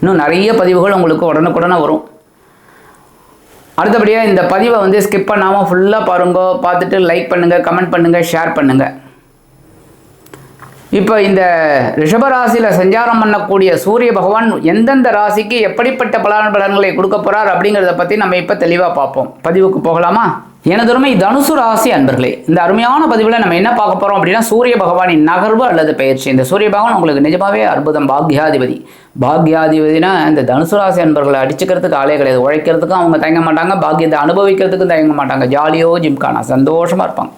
இன்னும் நிறைய பதிவுகள் உங்களுக்கு உடனுக்குடனே வரும். அடுத்தபடியாக இந்த பதிவை வந்து ஸ்கிப் பண்ணாமல் ஃபுல்லாக பாருங்க பார்த்துட்டு லைக் பண்ணுங்கள் கமெண்ட் பண்ணுங்கள் ஷேர் பண்ணுங்கள் இப்போ இந்த ரிஷபராசியில் சஞ்சாரம் பண்ணக்கூடிய சூரிய பகவான் எந்தெந்த ராசிக்கு எப்படிப்பட்ட பலன் பலன்களை கொடுக்க போகிறார் அப்படிங்கிறத பற்றி நம்ம இப்போ தெளிவாக பார்ப்போம். பதிவுக்கு போகலாமா? எனதொருமை தனுசு ராசி அன்பர்களே இந்த அருமையான பதிவில் நம்ம என்ன பார்க்க போகிறோம் அப்படின்னா சூரிய பகவானின் நகர்வு அல்லது பயிற்சி இந்த சூரிய பகவான் உங்களுக்கு நிஜமாவே அற்புதம் பாக்யாதிபதி. பாக்யாதிபதினா இந்த தனுசு ராசி அன்பர்களை அடிச்சுக்கிறதுக்கு ஆளே கிடையாது. உழைக்கிறதுக்கும் அவங்க தயங்க மாட்டாங்க பாக்கியத்தை அனுபவிக்கிறதுக்கும் தயங்க மாட்டாங்க. ஜாலியோ ஜிம்கானா சந்தோஷமாக இருப்பாங்க.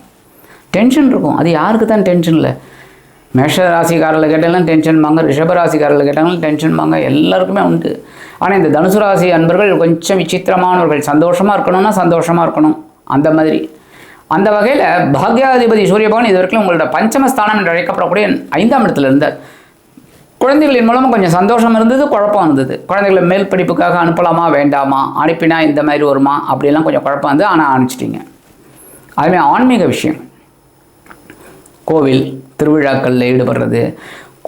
டென்ஷன் இருக்கும். அது யாருக்கு தான் டென்ஷன் இல்லை. மேஷ ராசிக்காரர்கள் கேட்டாலும் டென்ஷன் வாங்க ரிஷப ராசிக்காரர்கள் கேட்டாலும் டென்ஷன் வாங்க எல்லாருக்குமே உண்டு. ஆனால் இந்த தனுசு ராசி அன்பர்கள் கொஞ்சம் விசித்திரமானவர்கள். சந்தோஷமாக இருக்கணும்னா சந்தோஷமாக இருக்கணும். அந்த மாதிரி. அந்த வகையில் பாக்யாதிபதி சூரியபகவான் இது வரைக்கும் உங்களோட பஞ்சமஸ்தானம் என்று அழைக்கப்படக்கூடிய ஐந்தாம் இடத்துல இருந்தார். குழந்தைகளின் மூலமாக கொஞ்சம் சந்தோஷம் இருந்தது குழப்பம் இருந்தது. குழந்தைகளை மேல் படிப்புக்காக அனுப்பலாமா வேண்டாமா அனுப்பினா இந்த மாதிரி வருமா அப்படிலாம் கொஞ்சம் குழப்பம் வந்து ஆனால் அனுப்பிச்சிட்டிங்க அதுமாதிரி ஆன்மீக விஷயம். கோவில் திருவிழாக்களில் ஈடுபடுறது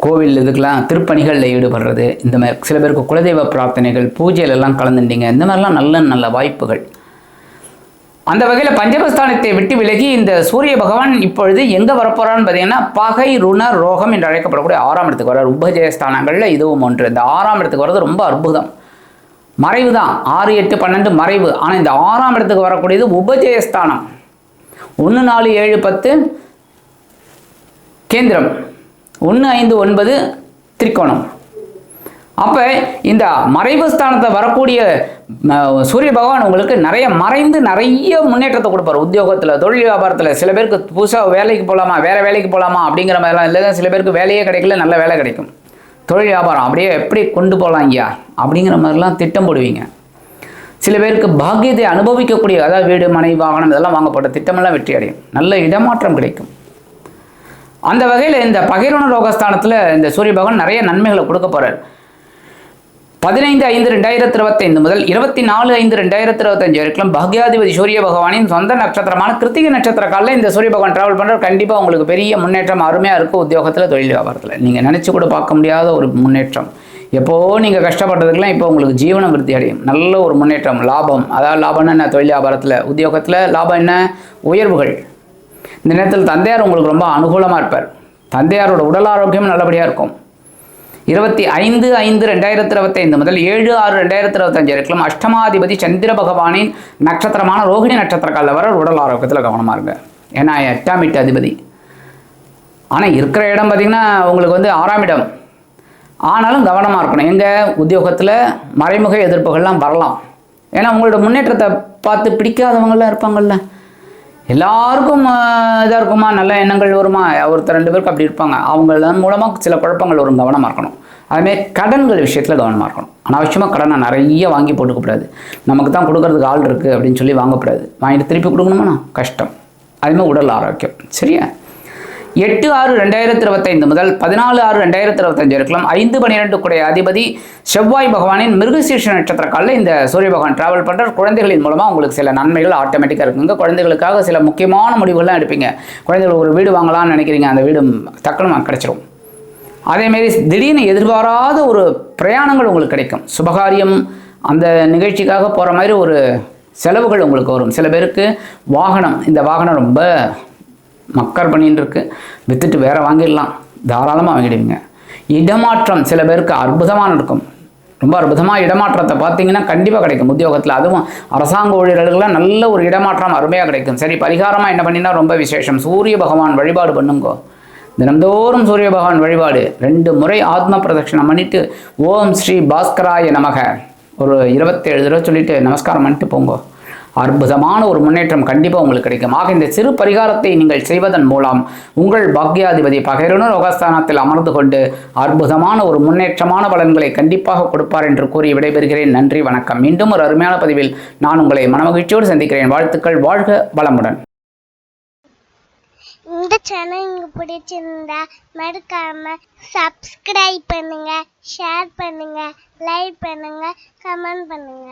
கோவில் இதுக்கெல்லாம் திருப்பணிகளில் ஈடுபடுறது இந்த மாதிரி சில பேருக்கு குலதெய்வ பிரார்த்தனைகள் பூஜையிலெல்லாம் கலந்துட்டீங்க இந்த மாதிரிலாம் நல்ல நல்ல வாய்ப்புகள். அந்த வகையில் பஞ்சமஸ்தானத்தை விட்டு விலகி இந்த சூரிய பகவான் இப்பொழுது எங்கே வரப்போகிறான்னு பார்த்தீங்கன்னா பகை ருண ரோகம் என்று அழைக்கப்படக்கூடிய ஆறாம் இடத்துக்கு வர்றார். உபஜயஸ்தானங்களில் இதுவும் ஒன்று. இந்த ஆறாம் இடத்துக்கு வர்றது ரொம்ப அற்புதம். மறைவு தான் ஆறு எட்டு பன்னெண்டு மறைவு. ஆனால் இந்த ஆறாம் இடத்துக்கு வரக்கூடியது உபஜயஸ்தானம். ஒன்று நாலு ஏழு பத்து கேந்திரம். ஒன்று ஐந்து ஒன்பது திரிகோணம். அப்போ இந்த மறைவு ஸ்தானத்தை வரக்கூடிய சூரிய பகவான் உங்களுக்கு நிறைய மறைந்து நிறைய முன்னேற்றத்தை கொடுப்பார். உத்தியோகத்தில் தொழில் வியாபாரத்தில் சில பேருக்கு புதுசாக வேலைக்கு போகலாமா வேறு வேலைக்கு போகலாமா அப்படிங்கிற மாதிரிலாம் இல்லை சில பேருக்கு வேலையே கிடைக்கல நல்ல வேலை கிடைக்கும். தொழில் வியாபாரம் அப்படியே எப்படி கொண்டு போகலாம் ஐயா? அப்படிங்கிற மாதிரிலாம் திட்டம் போடுவீங்க. சில பேருக்கு பாக்கியத்தை அனுபவிக்கக்கூடிய அதாவது வீடு மனை வாகனம் இதெல்லாம் வாங்கப்பட்ட திட்டமெல்லாம் வெற்றி அடையும் நல்ல இடமாற்றம் கிடைக்கும். அந்த வகையில் இந்த பகிர்வன ரோகஸ்தானத்தில் இந்த சூரிய பகவான் நிறைய நன்மைகளை கொடுக்க போகிறார் பதினைந்து ஐந்து ரெண்டாயிரத்தி இருபத்தைந்து முதல் இருபத்தி நாலு ஐந்து ரெண்டாயிரத்தி இருபத்தஞ்சு வரைக்கும் பாக்யாதிபதி சூரிய பகவானின் சொந்த நட்சத்திரமான கிருத்திகை நட்சத்திர காலில் இந்த சூரிய பகவான் ட்ராவல் பண்ணுறது கண்டிப்பாக உங்களுக்கு பெரிய முன்னேற்றம் அருமையாக இருக்கும் உத்தியோகத்தில் தொழில் வியாபாரத்தில். நீங்கள் நினச்சி கூட பார்க்க முடியாத ஒரு முன்னேற்றம். எப்போ நீங்கள் கஷ்டப்பட்டதுக்கெல்லாம் இப்போ உங்களுக்கு ஜீவனம் விருத்தி அடையும். நல்ல ஒரு முன்னேற்றம் லாபம். அதாவது லாபம்னா என்ன? தொழில் வியாபாரத்தில். உத்தியோகத்தில் லாபம் என்ன? உயர்வுகள். இந்த நேரத்தில் தந்தையார் உங்களுக்கு ரொம்ப அனுகூலமாக இருப்பார். தந்தையாரோட உடல் ஆரோக்கியம் நல்லபடியாக இருக்கும். இருபத்தி ஐந்து ஐந்து ரெண்டாயிரத்தி இருபத்தைந்து முதல் ஏழு ஆறு ரெண்டாயிரத்தி இருபத்தஞ்சு வரைக்கும் அஷ்டமாதிபதி சந்திர பகவானின் நட்சத்திரமான ரோஹிணி நட்சத்திர காலில் வர உடல் ஆரோக்கியத்தில் கவனமாக இருங்க. ஏன்னா எட்டாம் வீட்டு அதிபதி. ஆனால் இருக்கிற இடம் பார்த்திங்கன்னா உங்களுக்கு வந்து ஆறாம் இடம். ஆனாலும் கவனமாக இருக்கணும். எங்கள் உத்தியோகத்தில் மறைமுக எதிர்ப்புகள்லாம் வரலாம். ஏன்னா உங்களோட முன்னேற்றத்தை பார்த்து பிடிக்காதவங்களாம் இருப்பாங்கல்ல. எல்லாருக்கும் இதாக இருக்குமா? நல்ல எண்ணங்கள் வருமா? ஒருத்தர் ரெண்டு பேருக்கு அப்படி இருப்பாங்க. அவங்க மூலமாக சில குழப்பங்கள் வரும் கவனமாக இருக்கணும். அதுமாதிரி கடன்கள் விஷயத்தில் கவனமாக இருக்கணும். அனாவசியமாக கடனை நிறைய வாங்கி போட்டுக்கக்கூடாது. நமக்கு தான் கொடுக்கறதுக்கு ஆள் இருக்குது அப்படின்னு சொல்லி வாங்கக்கூடாது. வாங்கிட்டு திருப்பி கொடுக்கணுமாண்ணா? கஷ்டம். அதுமாதிரி உடல் ஆரோக்கியம். சரியா? எட்டு ஆறு ரெண்டாயிரத்தி இருபத்தைந்து முதல் பதினாலு ஆறு ரெண்டாயிரத்தி இருபத்தஞ்சு இருக்கலாம் ஐந்து பன்னிரெண்டு குடைய அதிபதி செவ்வாய் பகவானின் மிருகசீர்ஷ நட்சத்திர காலில் இந்த சூரிய பகவான் டிராவல் பண்ணுற குழந்தைகளின் மூலமாக உங்களுக்கு சில நன்மைகள் ஆட்டோமேட்டிக்காக இருக்குங்க குழந்தைகளுக்காக சில முக்கியமான முடிவுகள்லாம் எடுப்பீங்க. குழந்தைகள் ஒரு வீடு வாங்கலாம்னு நினைக்கிறீங்க. அந்த வீடு டக்குனு கிடச்சிரும். அதேமாரி திடீர்னு எதிர்பாராத ஒரு பிரயாணங்கள் உங்களுக்கு கிடைக்கும். சுபகாரியம் அந்த நிகழ்ச்சிக்காக போகிற மாதிரி ஒரு செலவுகள் உங்களுக்கு வரும். சில பேருக்கு வாகனம் இந்த வாகனம் ரொம்ப மக்கர் பண்ணின்னு இருக்கு வித்துட்டு வேற வாங்கிடலாம். தாராளமாக வாங்கிடுவீங்க இடமாற்றம் சில பேருக்கு அற்புதமாக இருக்கும். ரொம்ப அற்புதமாக இடமாற்றத்தை பார்த்தீங்கன்னா கண்டிப்பாக கிடைக்கும் உத்தியோகத்தில். அதுவும் அரசாங்க ஊழியர்களுக்கெல்லாம் நல்ல ஒரு இடமாற்றம் அருமையாக கிடைக்கும். சரி பரிகாரமாக என்ன பண்ணினா ரொம்ப விசேஷம். சூரிய பகவான் வழிபாடு பண்ணுங்கோ. தினந்தோறும் சூரிய பகவான் வழிபாடு. ரெண்டு முறை ஆத்ம பிரதட்சிணம் பண்ணிட்டு ஓம் ஸ்ரீ பாஸ்கராய நமக. ஒரு இருபத்தேழு தடவை சொல்லிட்டு நமஸ்காரம் பண்ணிட்டு போங்கோ. அற்புதமான ஒரு முன்னேற்றம் கண்டிப்பாக உங்களுக்கு கிடைக்கும். ஆக இந்த சிறு பரிகாரத்தை நீங்கள் செய்வதன் மூலம் உங்கள் பாக்யாதிபதி பகைரனூர் யோகஸ்தானத்தில் அமர்ந்து கொண்டு அற்புதமான ஒரு முன்னேற்றமான பலன்களை கண்டிப்பாக கொடுப்பார் என்று கூறி விடைபெறுகிறேன். நன்றி வணக்கம். மீண்டும் ஒரு அருமையான பதிவில் நான் உங்களை மனமகிழ்ச்சியோடு சந்திக்கிறேன். வாழ்த்துக்கள் வாழ்க வளமுடன். இந்த சேனல் உங்களுக்கு பிடிச்சிருந்தா மறக்காம சப்ஸ்கிரைப் பண்ணுங்க ஷேர் பண்ணுங்க லைக் பண்ணுங்க கமெண்ட் பண்ணுங்க.